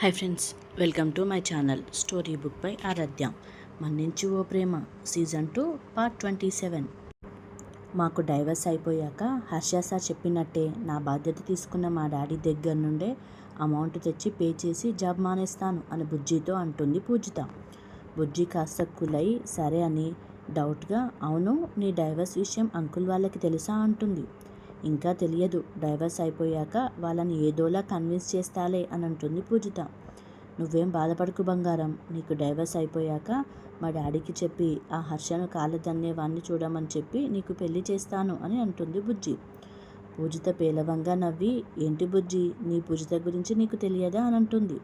Hi friends welcome to my channel story book by Aradhya మన్నించి ఓ ప్రేమ season two part twenty seven మాకు divorce అయిపోయాక Harsha sir చెప్పినట్టే నా బాధ్యత తీసుకున్న మా డాడీ దగ్గర నుండే అమౌంట్ తెచ్చి పే చేసి జాబ్ మానేస్తాను అని బుజ్జితో అంటుంది పూజిత. బుజ్జి కాస్త కులై సరే అని డౌట్గా అవును నీ డైవర్స్ విషయం అంకుల్ వాళ్ళకి తెలుసా అంటుంది. ఇంకా తెలియదు. డైవర్స్ అయిపోయాక వాళ్ళని ఏదోలా కన్విన్స్ చేస్తాలే అని అంటుంది పూజిత. నువ్వేం బాధపడకు బంగారం. నీకు డైవర్స్ అయిపోయాక మా డాడీకి చెప్పి ఆ హర్షను కాళ్ళదన్నే వాణ్ణి చూడమని చెప్పి నీకు పెళ్ళి చేస్తాను అని అంటుంది బుజ్జి. పూజిత పేలవంగా నవ్వి ఏంటి బుజ్జి? నీ పూజిత గురించి నీకు తెలియదా? అని అంటుంది.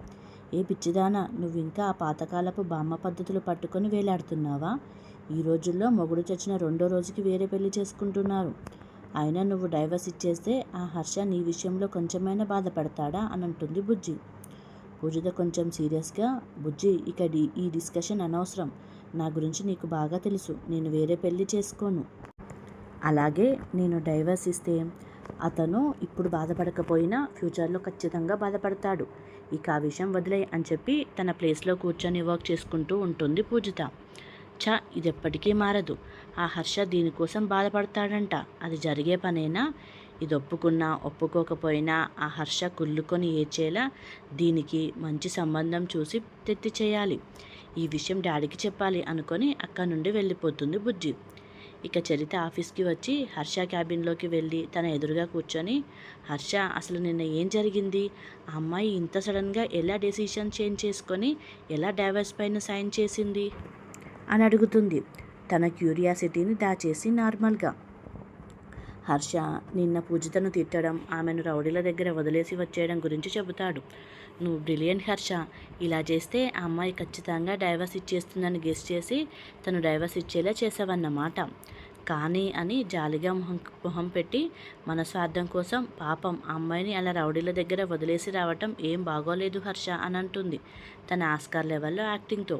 ఏ పిచ్చిదానా నువ్వు ఇంకా ఆ పాతకాలపు బామ్మ పద్ధతులు పట్టుకొని వేలాడుతున్నావా? ఈ రోజుల్లో మొగుడు చచ్చిన రెండో రోజుకి వేరే పెళ్ళి చేసుకుంటున్నారు. అయినా నువ్వు డైవర్స్ ఇచ్చేస్తే ఆ హర్ష నీ విషయంలో కొంచెమైనా బాధపడతాడా అని అంటుంది బుజ్జి. పూజిత కొంచెం సీరియస్గా బుజ్జి ఇక డి- ఈ డిస్కషన్ అనవసరం. నా గురించి నీకు బాగా తెలుసు. నేను వేరే పెళ్ళి చేసుకోను. అలాగే నేను డైవర్స్ ఇస్తే అతను ఇప్పుడు బాధపడకపోయినా ఫ్యూచర్లో ఖచ్చితంగా బాధపడతాడు. ఇక ఆ విషయం వదిలే అని చెప్పి తన ప్లేస్లో కూర్చొని వర్క్ చేసుకుంటూ ఉంటుంది పూజిత. చ ఇది ఎప్పటికీ మారదు. ఆ హర్ష దీనికోసం బాధపడతాడంట. అది జరిగే పనేనా? ఇది ఒప్పుకున్నా ఒప్పుకోకపోయినా ఆ హర్ష కుళ్ళుకొని ఏచేలా దీనికి మంచి సంబంధం చూసి తెత్తి చేయాలి. ఈ విషయం డాడీకి చెప్పాలి అనుకొని అక్కడి నుండి వెళ్ళిపోతుంది బుజ్జి. ఇక చరిత ఆఫీస్కి వచ్చి హర్ష క్యాబిన్లోకి వెళ్ళి తన ఎదురుగా కూర్చొని హర్ష అసలు నిన్న ఏం జరిగింది? ఆ అమ్మాయి ఇంత సడన్గా ఎలా డెసిషన్ చేంజ్ చేసుకొని ఎలా డైవర్స్ పైన సైన్ చేసింది? అని అడుగుతుంది. తన క్యూరియాసిటీని దాచేసి నార్మల్గా. హర్ష నిన్న పూజితను తిట్టడం ఆమెను రౌడీల దగ్గర వదిలేసి వచ్చేయడం గురించి చెబుతాడు. నువ్వు బ్రిలియంట్ హర్ష ఇలా చేస్తే ఆ అమ్మాయి ఖచ్చితంగా డైవర్స్ ఇచ్చేస్తుందని గెస్ చేసి తను డైవర్స్ ఇచ్చేలా చేసావన్నమాట. కానీ అని జాలిగా మొహం మొహం పెట్టి మన స్వార్థం కోసం పాపం అమ్మాయిని అలా రౌడీల దగ్గర వదిలేసి రావటం ఏం బాగోలేదు హర్ష అని అంటుంది తన ఆస్కార్ లెవెల్లో యాక్టింగ్తో.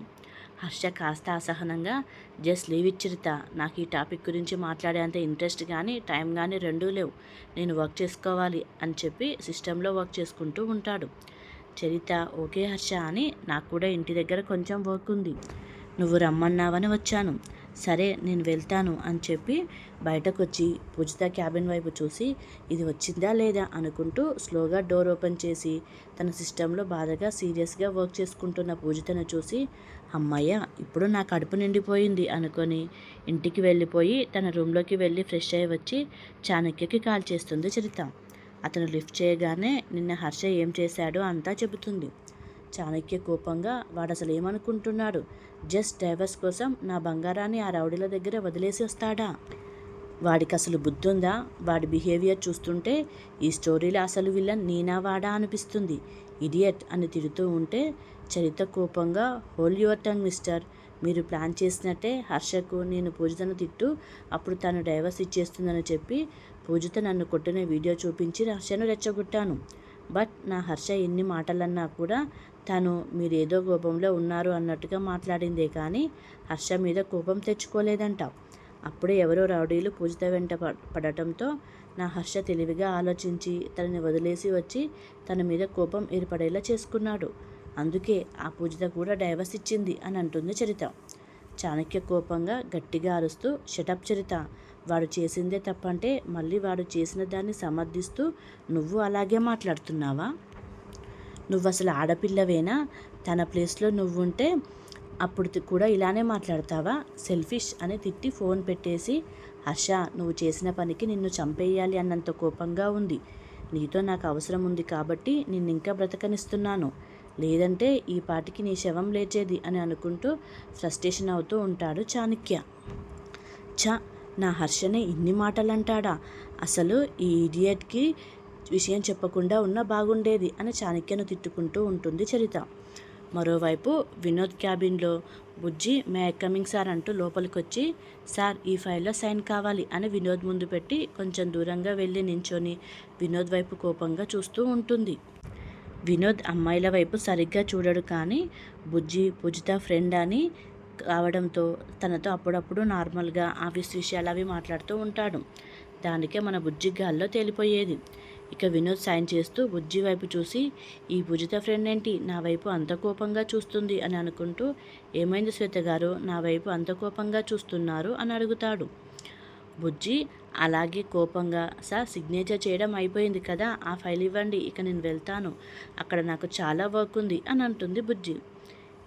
హర్ష కాస్త అసహనంగా జస్ట్ లీవ్ ఇచ్చిరిత నాకు ఈ టాపిక్ గురించి మాట్లాడేంత ఇంట్రెస్ట్ కానీ టైం కానీ రెండూ లేవు. నేను వర్క్ చేసుకోవాలి అని చెప్పి సిస్టంలో వర్క్ చేసుకుంటూ ఉంటాడు. చరిత ఓకే హర్ష అని నాకు కూడా ఇంటి దగ్గర కొంచెం వర్క్ ఉంది. నువ్వు రమ్మన్నావని వచ్చాను. సరే నేను వెళ్తాను అని చెప్పి బయటకు వచ్చి పూజిత క్యాబిన్ వైపు చూసి ఇది వచ్చిందా లేదా అనుకుంటూ స్లోగా డోర్ ఓపెన్ చేసి తన సిస్టంలో బాధగా సీరియస్గా వర్క్ చేసుకుంటున్న పూజితను చూసి అమ్మయ్య ఇప్పుడు నా కడుపు నిండిపోయింది అనుకొని ఇంటికి వెళ్ళిపోయి తన రూమ్లోకి వెళ్ళి ఫ్రెష్ అయ్యి వచ్చి చాణక్యకి కాల్ చేస్తుంది చరిత. అతను లిఫ్ట్ చేయగానే నిన్న హర్ష ఏం చేశాడో అంతా చెబుతుంది. చాణక్య కోపంగా వాడసలు ఏమనుకుంటున్నాడు జస్ట్ డైవర్స్ కోసం నా బంగారాన్ని ఆ రౌడీల దగ్గర వదిలేసి వస్తాడా? వాడికి అసలు బుద్ధుందా? వాడి బిహేవియర్ చూస్తుంటే ఈ స్టోరీలో అసలు విలన్ నేనా వాడా అనిపిస్తుంది. ఇడియట్ అని తిడుతూ ఉంటే చరిత కోపంగా హోల్ యువర్ టంగ్ మిస్టర్. మీరు ప్లాన్ చేసినట్టే హర్షకు నేను పూజితను తిట్టు అప్పుడు తను డైవర్స్ ఇచ్చేస్తుందని చెప్పి పూజిత నన్ను కొట్టిన వీడియో చూపించి హర్షను రెచ్చగొట్టాను. బట్ నా హర్ష ఎన్ని మాటలన్నా కూడా తను మీరేదో కోపంలో ఉన్నారు అన్నట్టుగా మాట్లాడిందే కానీ హర్ష మీద కోపం తెచ్చుకోలేదంట. అప్పుడే ఎవరో రౌడీలు పూజిత వెంట పడటంతో నా హర్ష తెలివిగా ఆలోచించి తనని వదిలేసి వచ్చి తన మీద కోపం ఏర్పడేలా చేసుకున్నాడు. అందుకే ఆ పూజిత కూడా డైవర్స్ ఇచ్చింది అని అంటుంది చరిత. చాణక్య కోపంగా గట్టిగా అరుస్తూ షటప్ చరిత. వాడు చేసిందే తప్పంటే మళ్ళీ వాడు చేసిన దాన్ని సమర్థిస్తూ నువ్వు అలాగే మాట్లాడుతున్నావా? నువ్వు అసలు ఆడపిల్లవేనా? తన ప్లేస్లో నువ్వుంటే అప్పుడు తి- కూడా ఇలానే మాట్లాడతావా? సెల్ఫిష్ అని తిట్టి ఫోన్ పెట్టేసి హర్ష నువ్వు చేసిన పనికి నిన్ను చంపేయాలి అన్నంత కోపంగా ఉంది. నీతో నాకు అవసరం ఉంది కాబట్టి నిన్ను ఇంకా బ్రతకనిస్తున్నాను. లేదంటే ఈ పాటికి నీ శవం లేచేది అని అనుకుంటూ ఫ్రస్ట్రేషన్ అవుతూ ఉంటాడు చాణక్య. చ నా హర్షనే ఇన్ని మాటలు అంటాడా అసలు ఈ ఇడియట్కి విషయం చెప్పకుండా ఉన్నా బాగుండేది అని చాణక్యను తిట్టుకుంటూ ఉంటుంది చరిత. మరోవైపు వినోద్ క్యాబిన్లో బుజ్జి మే కమింగ్ సార్ అంటూ లోపలికి వచ్చి సార్ ఈ ఫైల్లో సైన్ కావాలి అని వినోద్ ముందు పెట్టి కొంచెం దూరంగా వెళ్ళి నించొని వినోద్ వైపు కోపంగా చూస్తూ ఉంటుంది. వినోద్ అమ్మాయిల వైపు సరిగ్గా చూడడు కానీ బుజ్జి పూజిత ఫ్రెండ్ అని కావడంతో తనతో అప్పుడప్పుడు నార్మల్గా ఆఫీస్ విషయాలు అవి మాట్లాడుతూ ఉంటాడు. దానికే మన బుజ్జి గాల్లో తేలిపోయేది. ఇక వినోద్ సాయం చేస్తూ బుజ్జి వైపు చూసి ఈ పూజిత ఫ్రెండ్ ఏంటి నా వైపు అంత కోపంగా చూస్తుంది అని అనుకుంటూ ఏమైంది శ్వేత గారు? నా వైపు అంత కోపంగా చూస్తున్నారు అని అడుగుతాడు. బుజ్జి అలాగే కోపంగా సార్ సిగ్నేచర్ చేయడం అయిపోయింది కదా ఆ ఫైల్ ఇవ్వండి ఇక నేను వెళ్తాను. అక్కడ నాకు చాలా వర్క్ ఉంది అని అంటుంది బుజ్జి.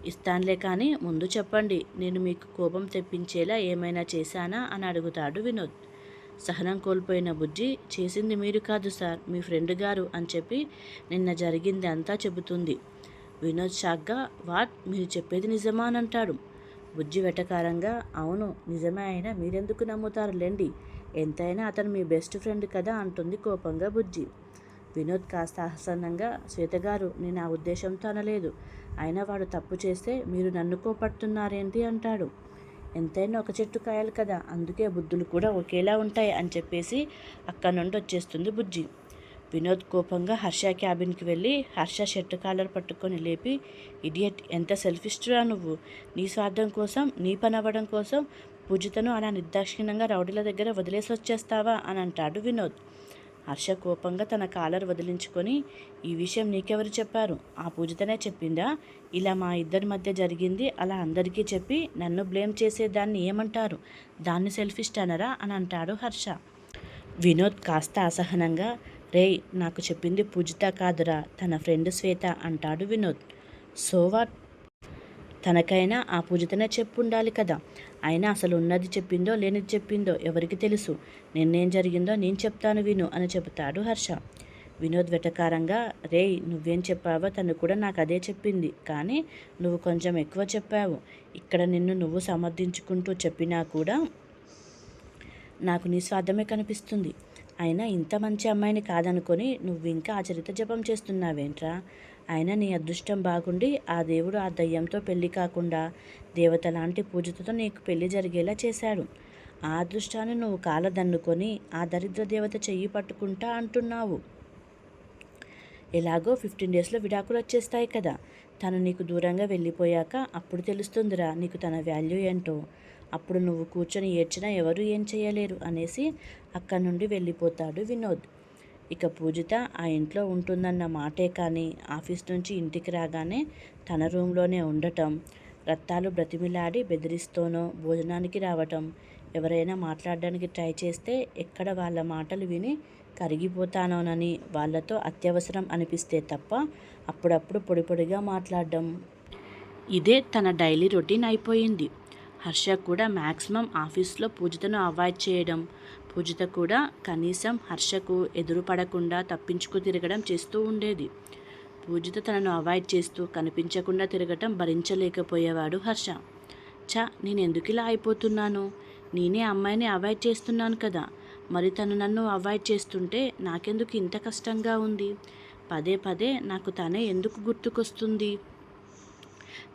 ఇస్తానులే కానీ ముందు చెప్పండి నేను మీకు కోపం తెప్పించేలా ఏమైనా చేశానా? అని అడుగుతాడు వినోద్. సహనం కోల్పోయిన బుజ్జి చేసింది మీరు కాదు సార్ మీ ఫ్రెండ్ గారు అని చెప్పి నిన్న జరిగింది అంతా చెబుతుంది. వినోద్ షాక్గా వాట్? మీరు చెప్పేది నిజమా? అని అంటాడు. బుజ్జి వెటకారంగా అవును నిజమే అయినా మీరెందుకు నమ్ముతారు లేండి? ఎంతైనా అతను మీ బెస్ట్ ఫ్రెండ్ కదా అంటుంది కోపంగా బుజ్జి. వినోద్ కాస్త ఆసన్నంగా శ్వేత గారు నేను ఆ ఉద్దేశంతో అనలేదు. అయినా వాడు తప్పు చేస్తే మీరు నన్ను కోపడుతున్నారేంటి? అంటాడు. ఎంతైనా ఒక చెట్టు కాయాలి కదా అందుకే బుద్ధులు కూడా ఒకేలా ఉంటాయి అని చెప్పేసి అక్కడ నుండి వచ్చేస్తుంది బుజ్జి. వినోద్ కోపంగా హర్ష క్యాబిన్కి వెళ్ళి హర్ష షర్ట్ కాలర్ పట్టుకొని లేపి ఇడియట్ ఎంత సెల్ఫిస్టురా నువ్వు? నీ స్వార్థం కోసం నీ పని అవ్వడం కోసం పూజితను అలా నిర్దాక్షిణ్యంగా రౌడీల దగ్గర వదిలేసి వచ్చేస్తావా? అని అంటాడు వినోద్. హర్ష కోపంగా తన కాలర్ వదిలించుకొని ఈ విషయం నీకెవరు చెప్పారు? ఆ పూజితనే చెప్పిందా ఇలా మా ఇద్దరి మధ్య జరిగింది అలా అందరికీ చెప్పి నన్ను బ్లేమ్ చేసేదాన్ని ఏమంటారు? దాన్ని సెల్ఫిస్ట్ అనరా అని అంటాడు హర్ష. వినోద్ కాస్త అసహనంగా రేయ్ నాకు చెప్పింది పూజిత కాదురా తన ఫ్రెండ్ శ్వేత అంటాడు వినోద్. So what? తనకైనా ఆ పూజితనే చెప్పుండాలి కదా. అయినా అసలు ఉన్నది చెప్పిందో లేనిది చెప్పిందో ఎవరికి తెలుసు? నిన్నేం జరిగిందో నేను చెప్తాను విను అని చెబుతాడు హర్ష. వినోద్ వెటకారంగా రేయ్ నువ్వేం చెప్పావో తను కూడా నాకు అదే చెప్పింది. కానీ నువ్వు కొంచెం ఎక్కువ చెప్పావు. ఇక్కడ నిన్ను నువ్వు సమర్థించుకుంటూ చెప్పినా కూడా నాకు నీ స్వార్థమే కనిపిస్తుంది. అయినా ఇంత మంచి అమ్మాయిని కాదనుకొని నువ్వు ఇంకా ఆ చరిత్ర జపం చేస్తున్నావేంట్రా? అయినా నీ అదృష్టం బాగుండి ఆ దేవుడు ఆ దయ్యంతో పెళ్ళి కాకుండా దేవత లాంటి పూజతో నీకు పెళ్ళి జరిగేలా చేశాడు. ఆ అదృష్టాన్ని నువ్వు కాలదన్నుకొని ఆ దరిద్ర దేవత చెయ్యి పట్టుకుంటా అంటున్నావు. ఎలాగో ఫిఫ్టీన్ డేస్లో విడాకులు వచ్చేస్తాయి కదా. తను నీకు దూరంగా వెళ్ళిపోయాక అప్పుడు తెలుస్తుందిరా నీకు తన వాల్యూ ఏంటో. అప్పుడు నువ్వు కూర్చొని ఏడ్చినా ఎవరు ఏం చేయలేరు అనేసి అక్కడి నుండి వెళ్ళిపోతాడు వినోద్. ఇక పూజిత ఆ ఇంట్లో ఉంటుందన్న మాటే కానీ ఆఫీస్ నుంచి ఇంటికి రాగానే తన రూమ్లోనే ఉండటం రత్తాలు బ్రతిమిలాడి బెదిరిస్తూనో భోజనానికి రావటం ఎవరైనా మాట్లాడడానికి ట్రై చేస్తే ఎక్కడ వాళ్ళ మాటలు విని కరిగిపోతానోనని వాళ్ళతో అత్యవసరం అనిపిస్తే తప్ప అప్పుడప్పుడు పొడి పొడిగా మాట్లాడడం. ఇదే తన డైలీ రొటీన్ అయిపోయింది. హర్ష కూడా మ్యాక్సిమం ఆఫీస్లో పూజితను అవాయిడ్ చేయడం పూజిత కూడా కనీసం హర్షకు ఎదురు పడకుండా తప్పించుకు తిరగడం చేస్తూ ఉండేది. పూజిత తనను అవాయిడ్ చేస్తూ కనిపించకుండా తిరగటం భరించలేకపోయేవాడు హర్ష. చ నేను ఎందుకు ఇలా అయిపోతున్నాను? నేనే అమ్మాయిని అవాయిడ్ చేస్తున్నాను కదా. మరి తను నన్ను అవాయిడ్ చేస్తుంటే నాకెందుకు ఇంత కష్టంగా ఉంది? పదే పదే నాకు తనే ఎందుకు గుర్తుకొస్తుంది?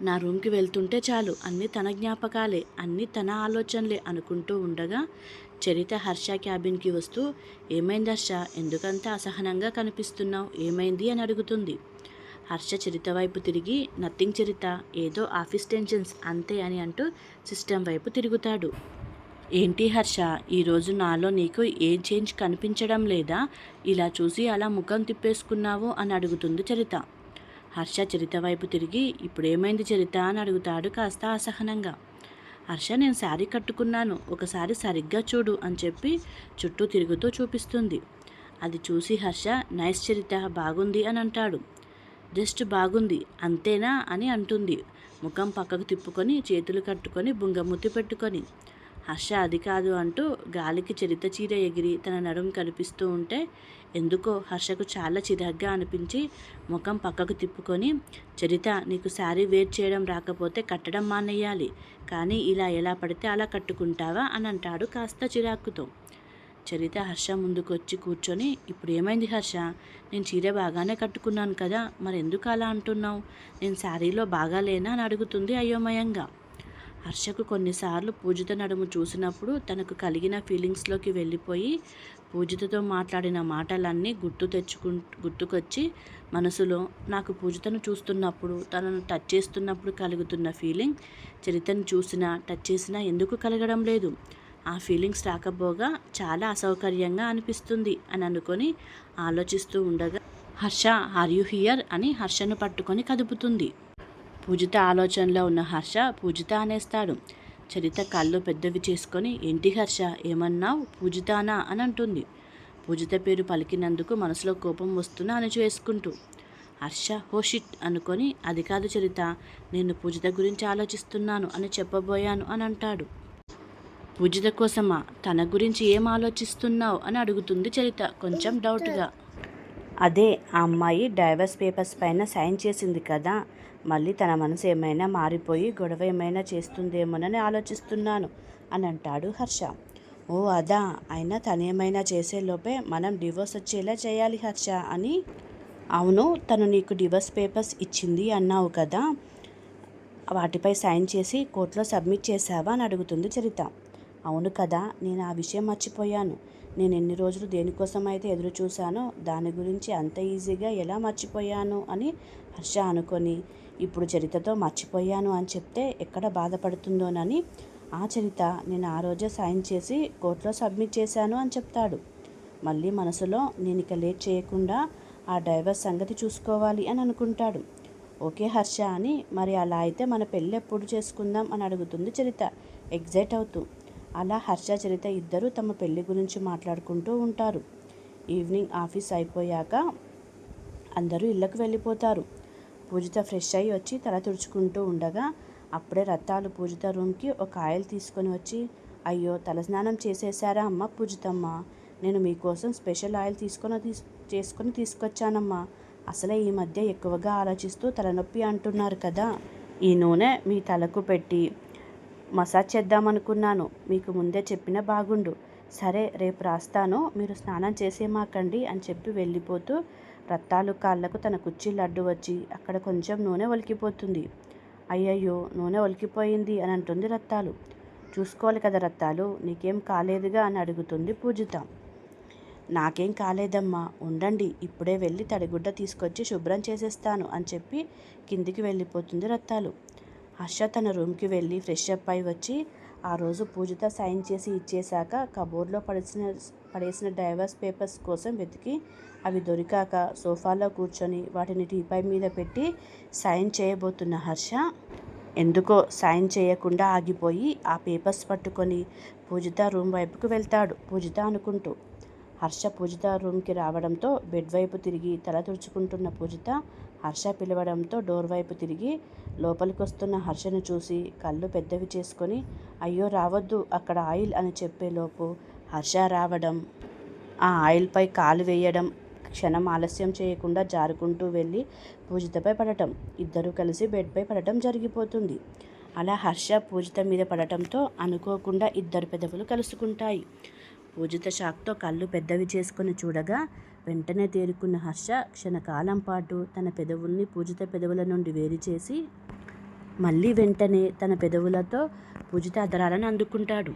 నా రూమ్కి వెళ్తుంటే చాలు అన్నీ తన జ్ఞాపకాలే అన్నీ తన ఆలోచనలే అనుకుంటూ ఉండగా చరిత హర్ష క్యాబిన్కి వస్తూ ఏమైంది హర్ష? ఎందుకంత అసహనంగా కనిపిస్తున్నావు? ఏమైంది? అని అడుగుతుంది. హర్ష చరిత వైపు తిరిగి నథింగ్ చరిత ఏదో ఆఫీస్ టెన్షన్స్ అంతే అని అంటూ సిస్టమ్ వైపు తిరుగుతాడు. ఏంటి హర్ష? ఈరోజు నాలో నీకు ఏ చేంజ్ కనిపించడం లేదా? ఇలా చూసి అలా ముఖం తిప్పేసుకున్నావు? అని అడుగుతుంది చరిత. హర్ష చరిత వైపు తిరిగి ఇప్పుడు ఏమైంది చరిత? అని అడుగుతాడు కాస్త అసహనంగా. హర్ష నేను శారీ కట్టుకున్నాను. ఒకసారి సరిగ్గా చూడు అని చెప్పి చుట్టూ తిరుగుతూ చూపిస్తుంది. అది చూసి హర్ష నైస్ చరిత బాగుంది అని అంటాడు. జస్ట్ బాగుంది అంతేనా అని అంటుంది. ముఖం పక్కకు తిప్పుకొని చేతులు కట్టుకొని బుంగముత్తి పెట్టుకొని. హర్ష అది కాదు అంటూ గాలికి చరిత చీర ఎగిరి తన నడుము కనిపిస్తూ ఉంటే ఎందుకో హర్షకు చాలా చిరాగ్గా అనిపించి ముఖం పక్కకు తిప్పుకొని చరిత నీకు శారీ వేర్ చేయడం రాకపోతే కట్టడం మానేయాలి కానీ ఇలా ఎలా పడితే అలా కట్టుకుంటావా? అని అంటాడు కాస్త చిరాకుతో. చరిత హర్ష ముందుకు వచ్చి కూర్చొని ఇప్పుడు ఏమైంది హర్ష? నేను చీర బాగానే కట్టుకున్నాను కదా మరి ఎందుకు అలా అంటున్నావు? నేను శారీలో బాగాలేనా? అని అడుగుతుంది అయోమయంగా. హర్షకు కొన్నిసార్లు పూజిత నడుము చూసినప్పుడు తనకు కలిగిన ఫీలింగ్స్లోకి వెళ్ళిపోయి పూజితతో మాట్లాడిన మాటలన్నీ గుర్తు తెచ్చుకు గుర్తుకొచ్చి మనసులో నాకు పూజితను చూస్తున్నప్పుడు తనను టచ్ చేస్తున్నప్పుడు కలుగుతున్న ఫీలింగ్ చరితను చూసినా టచ్ చేసినా ఎందుకు కలగడం లేదు? ఆ ఫీలింగ్స్ రాకపోగా చాలా అసౌకర్యంగా అనిపిస్తుంది అని అనుకొని ఆలోచిస్తూ ఉండగా హర్ష ఆర్ యు హియర్? అని హర్షను పట్టుకొని కదుపుతుంది. పూజిత ఆలోచనలో ఉన్న హర్ష పూజిత అనేస్తాడు. చరిత కళ్ళు పెద్దవి చేసుకొని ఏంటి హర్ష ఏమన్నావు? పూజితానా? అని అంటుంది. పూజిత పేరు పలికినందుకు మనసులో కోపం వస్తున్నా అణిచివేసుకుంటూ హర్ష హో షిట్ అనుకొని అది కాదు చరిత నేను పూజిత గురించి ఆలోచిస్తున్నాను అని చెప్పబోయాను అని అంటాడు. పూజిత కోసమా? తన గురించి ఏం ఆలోచిస్తున్నావు? అని అడుగుతుంది చరిత కొంచెం డౌట్గా. అదే ఆ అమ్మాయి డైవర్స్ పేపర్స్ పైన సైన్ చేసింది కదా మళ్ళీ తన మనసు ఏమైనా మారిపోయి గొడవ ఏమైనా చేస్తుందేమోనని ఆలోచిస్తున్నాను అని అంటాడు హర్ష. ఓ అదా. అయినా తనేమైనా చేసేలోపే మనం డివోర్స్ వచ్చేలా చేయాలి హర్ష అని. అవును తను నీకు డివోర్స్ పేపర్స్ ఇచ్చింది అన్నావు కదా. వాటిపై సైన్ చేసి కోర్టులో సబ్మిట్ చేశావా అని అడుగుతుంది చరిత. అవును కదా నేను ఆ విషయం మర్చిపోయాను. నేను ఎన్ని రోజులు దేనికోసం అయితే ఎదురు చూశానో దాని గురించి అంత ఈజీగా ఎలా మర్చిపోయాను అని హర్ష అనుకొని ఇప్పుడు చరితతో మర్చిపోయాను అని చెప్తే ఎక్కడ బాధపడుతుందోనని ఆ చరిత నేను ఆ రోజే సైన్ చేసి కోర్టులో సబ్మిట్ చేశాను అని చెప్తాడు. మళ్ళీ మనసులో నేను ఇక లేట్ చేయకుండా ఆ డ్రైవర్ సంగతి చూసుకోవాలి అని అనుకుంటాడు. ఓకే హర్ష అని మరి అలా అయితే మన పెళ్ళి ఎప్పుడు చేసుకుందాం అని అడుగుతుంది చరిత. ఎగ్జైట్ అవుతూ అలా హర్ష చరిత ఇద్దరూ తమ పెళ్ళి గురించి మాట్లాడుకుంటూ ఉంటారు. ఈవినింగ్ ఆఫీస్ అయిపోయాక అందరూ ఇళ్ళకు వెళ్ళిపోతారు. పూజిత ఫ్రెష్ అయ్యి వచ్చి తల తుడుచుకుంటూ ఉండగా అప్పుడే రత్తాలు పూజిత రూమ్కి ఒక ఆయిల్ తీసుకొని వచ్చి అయ్యో తలస్నానం చేసేసారా అమ్మ పూజితమ్మ? నేను మీకోసం స్పెషల్ ఆయిల్ తీసుకొని తీసు చేసుకొని తీసుకొచ్చానమ్మా. అసలే ఈ మధ్య ఎక్కువగా ఆలోచిస్తూ తలనొప్పి అంటున్నారు కదా. ఈ నూనె మీ తలకు పెట్టి మసాజ్ చేద్దామనుకున్నాను. మీకు ముందే చెప్పిన బాగుండు. సరే రేపు రాస్తాను. మీరు స్నానం చేసేమాకండి అని చెప్పి వెళ్ళిపోతూ రత్తాలు కాళ్ళకు తన కుర్చీలు అడ్డు వచ్చి అక్కడ కొంచెం నూనె ఒలికిపోతుంది. అయ్యయ్యో నూనె ఒలికిపోయింది అని అంటుంది రత్తాలు. చూసుకోవాలి కదా రత్తాలు నీకేం కాలేదుగా అని అడుగుతుంది పూజిత. నాకేం కాలేదమ్మా ఉండండి ఇప్పుడే వెళ్ళి తడిగుడ్డ తీసుకొచ్చి శుభ్రం చేసేస్తాను అని చెప్పి కిందికి వెళ్ళిపోతుంది రత్తాలు. హర్ష తన రూమ్కి వెళ్ళి ఫ్రెష్ అప్ అయి వచ్చి ఆ రోజు పూజిత సైన్ చేసి ఇచ్చేశాక కబోర్డ్లో పడేసిన పడేసిన డైవర్స్ పేపర్స్ కోసం వెతికి అవి దొరికాక సోఫాలో కూర్చొని వాటిని టీపై మీద పెట్టి సైన్ చేయబోతున్న హర్ష ఎందుకో సైన్ చేయకుండా ఆగిపోయి ఆ పేపర్స్ పట్టుకొని పూజిత రూమ్ వైపుకు వెళ్తాడు పూజిత అనుకుంటూ. హర్ష పూజిత రూమ్కి రావడంతో బెడ్ వైపు తిరిగి తల తుడుచుకుంటున్న పూజిత హర్ష పిలవడంతో డోర్ వైపు తిరిగి లోపలికి వస్తున్న హర్షను చూసి కళ్ళు పెద్దవి చేసుకొని అయ్యో రావద్దు అక్కడ ఆయిల్ అని చెప్పేలోపు హర్ష రావడం ఆ ఆయిల్పై కాలు వేయడం క్షణం ఆలస్యం చేయకుండా జారుకుంటూ వెళ్ళి పూజితపై పడటం ఇద్దరూ కలిసి బెడ్పై పడటం జరిగిపోతుంది. అలా హర్ష పూజిత మీద పడటంతో అనుకోకుండా ఇద్దరు పెదవులు కలుసుకుంటాయి. పూజిత షాక్తో కళ్ళు పెద్దవి చేసుకుని చూడగా వెంటనే తేరుకున్న హర్ష క్షణకాలం పాటు తన పెదవుల్ని పూజిత పెదవుల నుండి వేరు చేసి మళ్ళీ వెంటనే తన పెదవులతో పూజిత అదరాలను అందుకుంటాడు.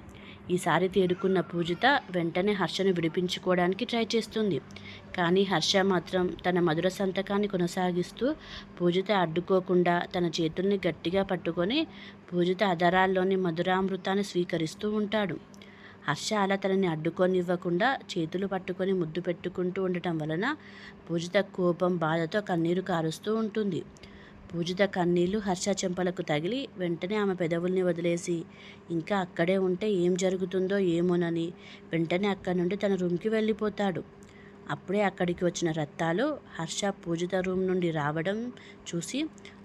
ఈసారి తేరుకున్న పూజిత వెంటనే హర్షను విడిపించుకోవడానికి ట్రై చేస్తుంది. కానీ హర్ష మాత్రం తన మధుర సంతకాన్ని కొనసాగిస్తూ పూజిత అడ్డుకోకుండా తన చేతుల్ని గట్టిగా పట్టుకొని పూజిత అదరాల్లోని మధురామృతాన్ని స్వీకరిస్తూ ఉంటాడు. హర్ష అలా తనని అడ్డుకొనివ్వకుండా చేతులు పట్టుకొని ముద్దు పెట్టుకుంటూ ఉండటం వలన పూజిత కోపం బాధతో కన్నీరు కారుస్తూ ఉంటుంది. పూజిత కన్నీళ్ళు హర్ష చెంపలకు తగిలి వెంటనే ఆమె పెదవుల్ని వదిలేసి ఇంకా అక్కడే ఉంటే ఏం జరుగుతుందో ఏమోనని వెంటనే అక్కడి నుండి తన రూమ్కి వెళ్ళిపోతాడు. అప్పుడే అక్కడికి వచ్చిన రత్తాలు హర్ష పూజిత రూమ్ నుండి రావడం చూసి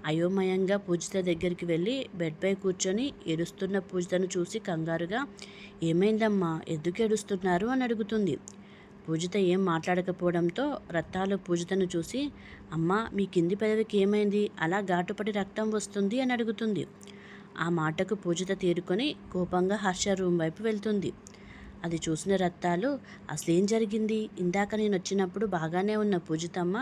అయోమయంగా పూజిత దగ్గరికి వెళ్ళి బెడ్పై కూర్చొని ఏడుస్తున్న పూజితను చూసి కంగారుగా ఏమైందమ్మా? ఎందుకు ఏడుస్తున్నారు? అని అడుగుతుంది. పూజిత ఏం మాట్లాడకపోవడంతో రత్తాలు పూజితను చూసి అమ్మ మీ కింది పెదవికి ఏమైంది? అలా ఘాటుపడి రక్తం వస్తుంది అని అడుగుతుంది. ఆ మాటకు పూజిత తీరుకొని కోపంగా హర్ష రూమ్ వైపు వెళ్తుంది. అది చూసిన రత్తాలు అసలేం జరిగింది? ఇందాక నేను వచ్చినప్పుడు బాగానే ఉన్న పూజితమ్మ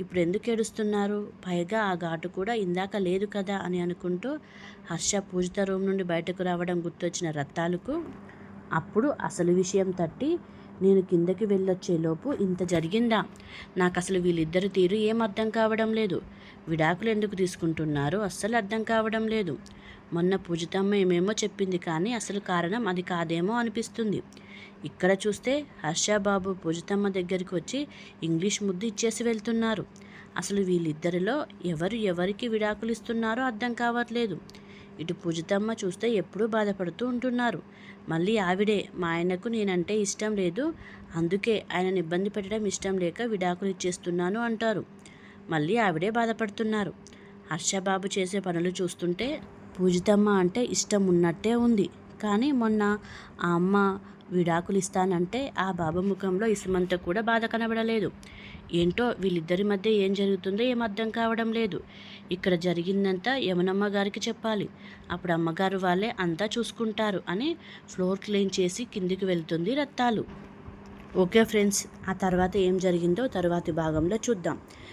ఇప్పుడు ఎందుకు ఏడుస్తున్నారు? పైగా ఆ ఘాటు కూడా ఇందాక లేదు కదా అని అనుకుంటూ హర్ష పూజిత రూమ్ నుండి బయటకు రావడం గుర్తొచ్చిన రత్తాలకు అప్పుడు అసలు విషయం తట్టి నేను కిందకి వెళ్ళొచ్చేలోపు ఇంత జరిగిందా? నాకు అసలు వీళ్ళిద్దరి తీరు ఏం అర్థం కావడం లేదు. విడాకులు ఎందుకు తీసుకుంటున్నారో? అస్సలు అర్థం కావడం లేదు. మొన్న పూజితమ్మ ఏమేమో చెప్పింది కానీ అసలు కారణం అది కాదేమో అనిపిస్తుంది. ఇక్కడ చూస్తే హర్షబాబు పూజితమ్మ దగ్గరికి వచ్చి ఇంగ్లీష్ ముద్దు ఇచ్చేసి వెళ్తున్నారు. అసలు వీళ్ళిద్దరిలో ఎవరు ఎవరికి విడాకులు ఇస్తున్నారో అర్థం కావట్లేదు. ఇటు పూజితమ్మ చూస్తే ఎప్పుడూ బాధపడుతూ ఉంటున్నారు. మళ్ళీ ఆవిడే మా ఆయనకు నేనంటే ఇష్టం లేదు అందుకే ఆయనను ఇబ్బంది పెట్టడం ఇష్టం లేక విడాకులు ఇచ్చేస్తున్నాను అంటారు. మళ్ళీ ఆవిడే బాధపడుతున్నారు. హర్షబాబు చేసే పనులు చూస్తుంటే పూజితమ్మ అంటే ఇష్టం ఉన్నట్టే ఉంది. కానీ మొన్న ఆ అమ్మ విడాకులు ఇస్తానంటే ఆ బాబు ముఖంలో ఇసుమంత కూడా బాధ కనబడలేదు. ఏంటో వీళ్ళిద్దరి మధ్య ఏం జరుగుతుందో ఏం అర్థం కావడం లేదు. ఇక్కడ జరిగిందంతా యమునమ్మ గారికి చెప్పాలి. అప్పుడు అమ్మగారు వాళ్ళే అంతా చూసుకుంటారు అని ఫ్లోర్ క్లీన్ చేసి కిందికి వెళ్తుంది రత్తాలు. ఓకే ఫ్రెండ్స్ ఆ తర్వాత ఏం జరిగిందో తర్వాతి భాగంలో చూద్దాం.